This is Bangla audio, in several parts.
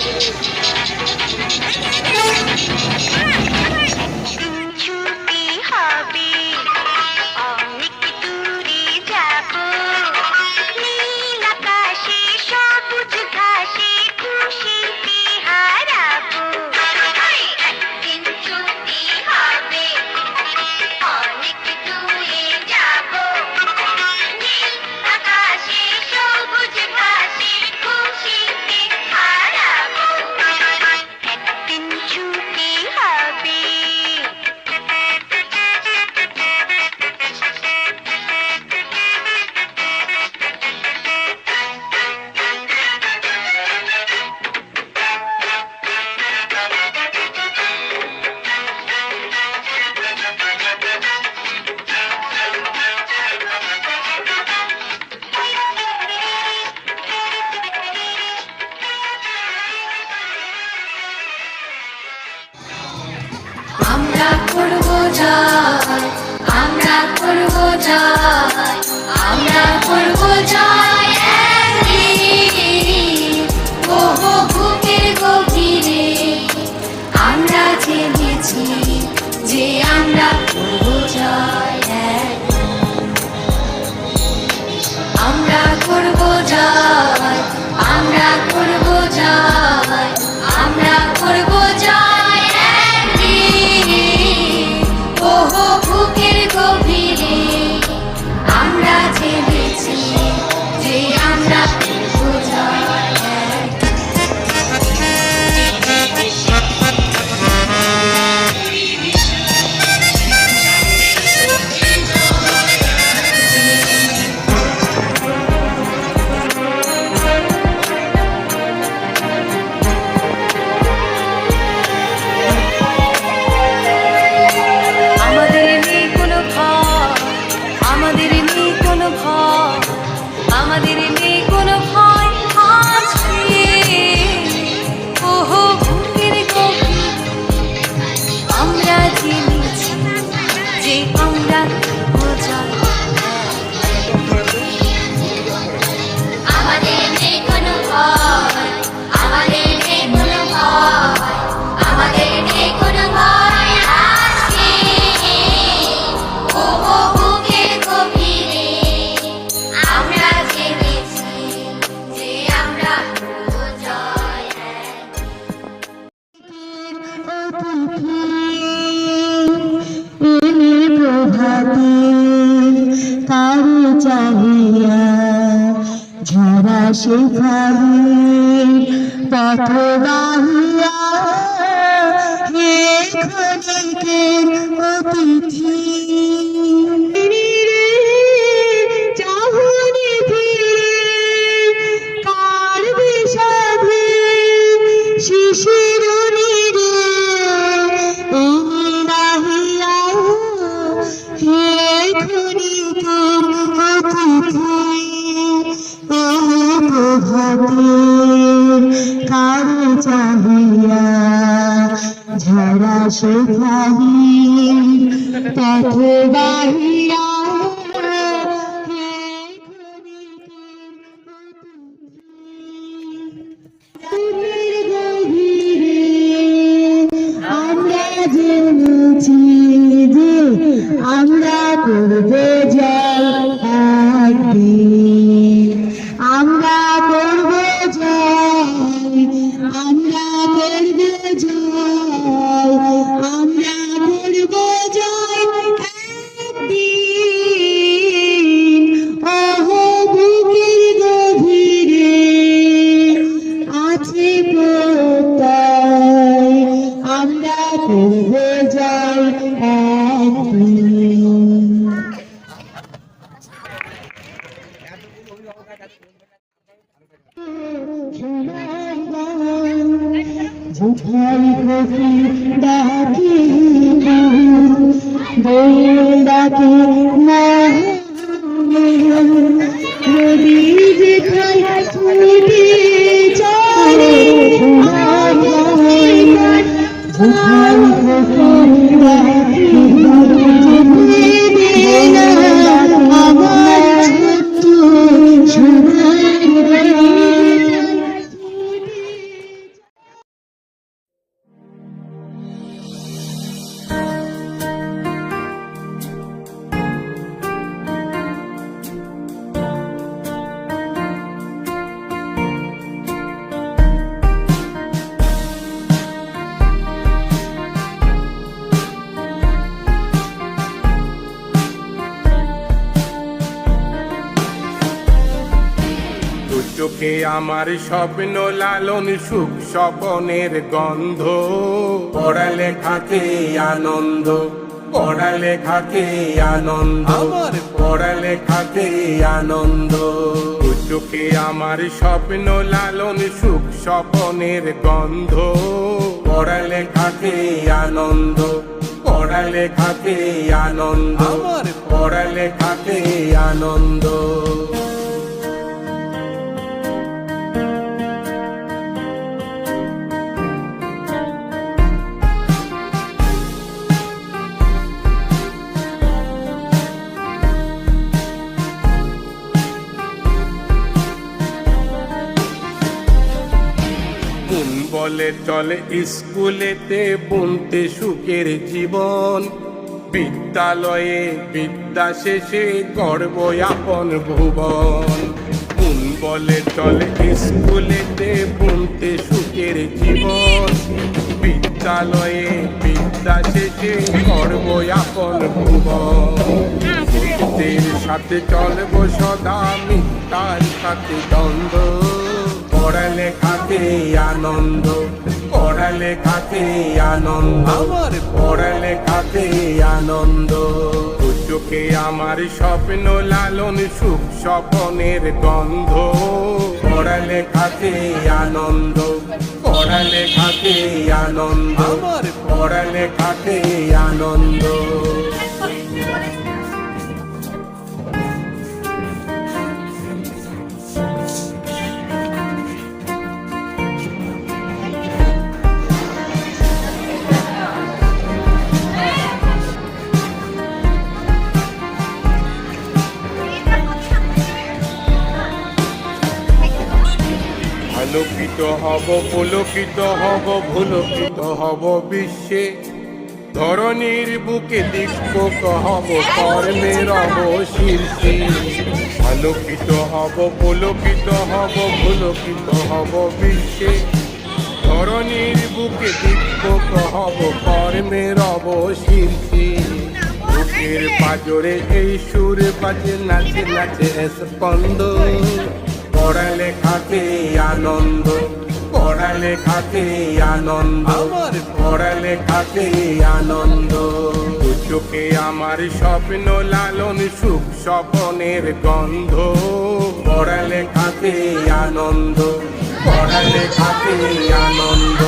Thank you. 보자. अल्लाह ये खुद के अतिथि ঝরা সে পাথর বাহিয়া খুশি ডাকি ডাকি নদী যেখানে ছুটি চলে খুশি ডাকি আমার স্বপ্ন লালন সুখ স্বপনের গন্ধ। পড়ালেখাকে আনন্দ পড়ালেখাকে আনন্দ। আমার পড়ালেখাকে আনন্দ। চোখে আমার স্বপ্ন লালন সুখ স্বপনের গন্ধ। পড়ালেখাকে আনন্দ পড়ালেখাকে আনন্দ। আমার পড়ালেখাকে আনন্দ। বলে চলে স্কুলেতে বুনতে সুখের জীবন। বিদ্যালয়ে বিদ্যা শেষে গর্ব আপন ভুবন। বুন বলে চলে স্কুলেতে বুনতে সুখের জীবন? বিদ্যালয়ে বিদ্যা শেষে গর্ব আপন ভুবন সাথে চলবো সদা মিথ্যার সাথে দ্বন্দ্ব। পড়ালেখাতে আনন্দ পড়ালেখাতে আনন্দ আমার পড়ালেখাতে আনন্দ। চোখে আমার স্বপ্ন লালন সুখ স্বপনের গন্ধ পড়ালেখাতে আনন্দ পড়ালেখাতে আনন্দ আমার পড়ালেখাতে আনন্দ। আলোকিত হব, পুলকিত হব ভুলকিত হব বিশ্বে। ধরনীর বুকে দীপক হব কর্মের অবশীর্ষে আলোকিত হব, পুলকিত হব ভুলকিত হব বিশ্বে। ধরনীর বুকে দীপক হব কর্মের অবশীর্ষে বুকের পাজরে এই সুর বাজে, নাচে নাচে স্পন্দ পড়ালেখাতে আনন্দ পড়ালেখাতে আনন্দ আমার পড়ালেখাতে আনন্দ। চোখে আমার স্বপ্ন লালন সুখ স্বপনের গন্ধ। পড়ালেখাতে আনন্দ পড়ালেখাতে আনন্দ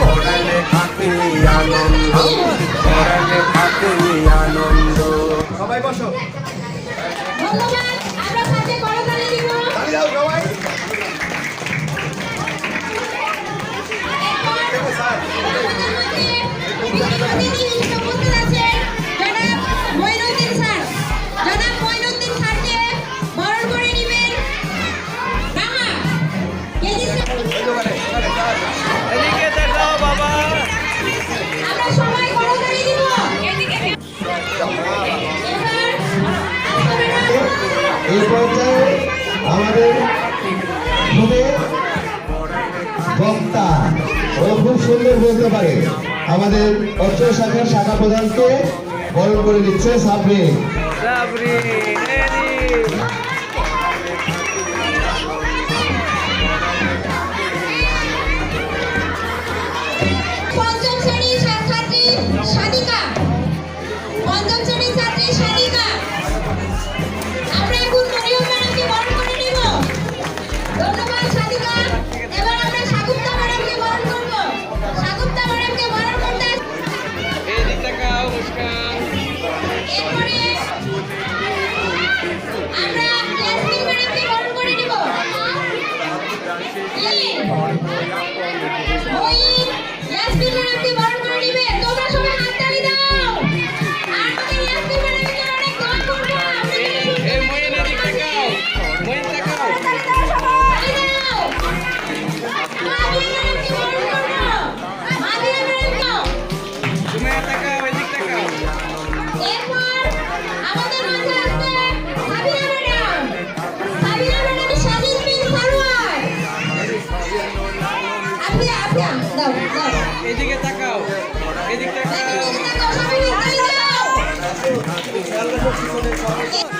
পড়ালেখাতে আনন্দ পড়ালেখাতে আনন্দ। সবাই বসো। এই পর্যায়ে আমাদের বক্তা ও খুব সুন্দর বলতে পারে। আমাদের অর্থ শাখার শাখা প্রধানকে বরণ করে দিচ্ছে সাবরি ম্যাডামকে দাও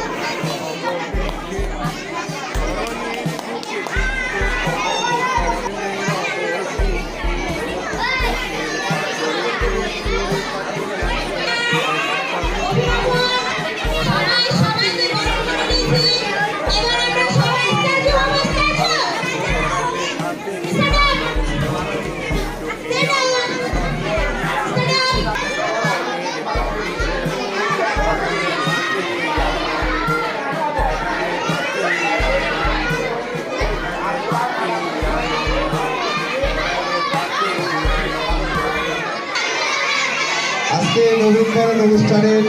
আজকে নবীনবরণ অনুষ্ঠানের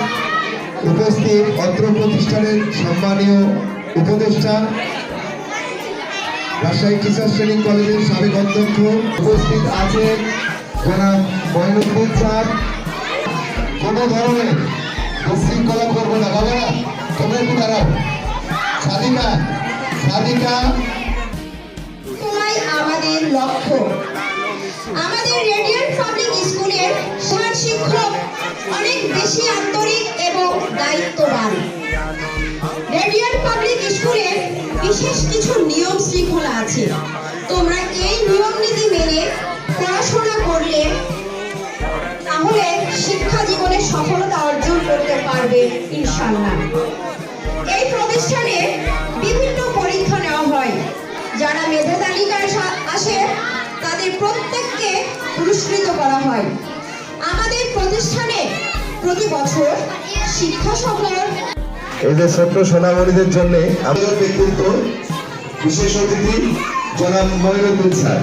উপস্থিত অত্র প্রতিষ্ঠানের সম্মানীয় উপদেষ্টা, রাজশাহী টিচার্স ট্রেনিং কলেজের সাবেক অধ্যক্ষ উপস্থিত আছেন জনাব মহিনুদ্দিন স্যার। কোনো ধরনের বিশৃঙ্খলা করব না, বাবা, তোমরা একটু দাঁড়াও। সাদিকা সাদিকা। আমাদের লক্ষ্য। আমাদের রেডিয়েন্ট অনেক বেশি আন্তরিক এবং দায়িত্ববান। রেডিয়েন্ট পাবলিক স্কুলের বিশেষ কিছু নিয়ম শৃঙ্খলা আছে। তোমরা এই নিয়ম নীতি মেনে পড়াশোনা করলে তাহলে শিক্ষা জীবনে সফলতা অর্জন করতে পারবে ইনশাল্লাহ এই প্রতিষ্ঠানে বিভিন্ন পরীক্ষা নেওয়া হয়। যারা মেধা তালিকায় আসে, তাদের প্রত্যেককে পুরস্কৃত করা হয়। প্রতিষ্ঠানে প্রতি বছর শিক্ষা সফর এই যে ছোট্ট সোনামণিদের জন্য আমাদের ব্যক্তিত্ব বিশেষ অতিথি জনাব মহিনুদ্দিন স্যার।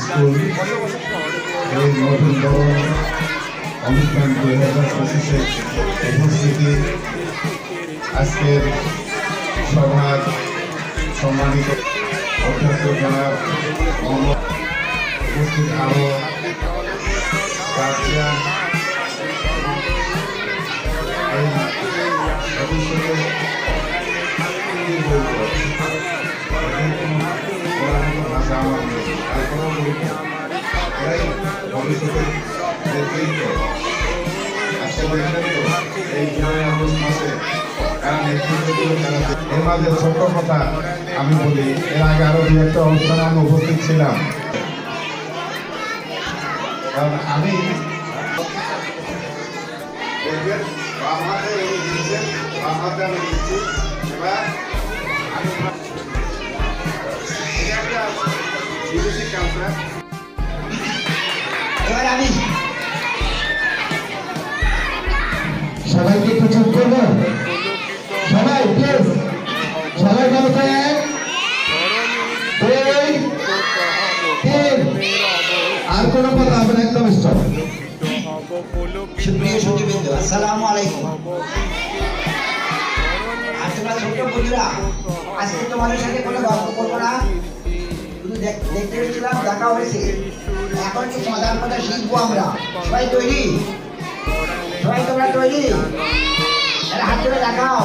স্কুল এই নতুন বড় অনুষ্ঠান দুই হাজার পঁচিশের উপস্থিতি আজকের সভার সম্মানিত অধ্যক্ষ জনাব উপস্থিত আরও গার্জিয়ান ভবিষ্যতে ভাষা আমার নেই তারপরেও এরাই ভবিষ্যতের নেতৃত্ব আজকে দেখলেন তো এই জুলাই আগস্ট এর মাঝে ছোট্ট কথা আমি বলি এর আগে আরও দু একটা অনুষ্ঠানে আমি উপস্থিত ছিলাম। কারণ আমি এবার আমি সবাইকে একটু করব সবাই প্লিজ সবাই বলতে এক দুই তিন আর কোনো কথা হবে একদম সুপ্রিয় সুদীবৃন্দ আসসালামু আলাইকুম। আর ছোট্ট বন্ধুরা, আজকে তোমাদের সাথে কোনো গল্প করব না। শুধু দেখতে এসেছিলাম দেখা হয়েছে। এখন কি মজার কথা শিখব আমরা। সবাই তৈরি? সবাই তোমরা তৈরি? হাত ধরে দেখাও।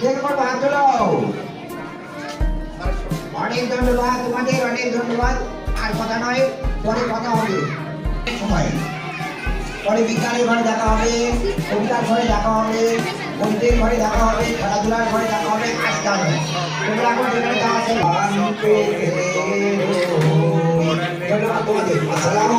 কে করব হাত অনেক ধন্যবাদ। তোমাদের অনেক ধন্যবাদ আর কথা নয় পরে কথা হবে পরে বিজ্ঞানের ঘরে দেখা হবে কবিতার ঘরে দেখা হবে গণিতের ঘরে দেখা হবে খেলাধুলার ঘরে দেখা হবে আজকে তোমরা এখন তোমাদের আসসালামু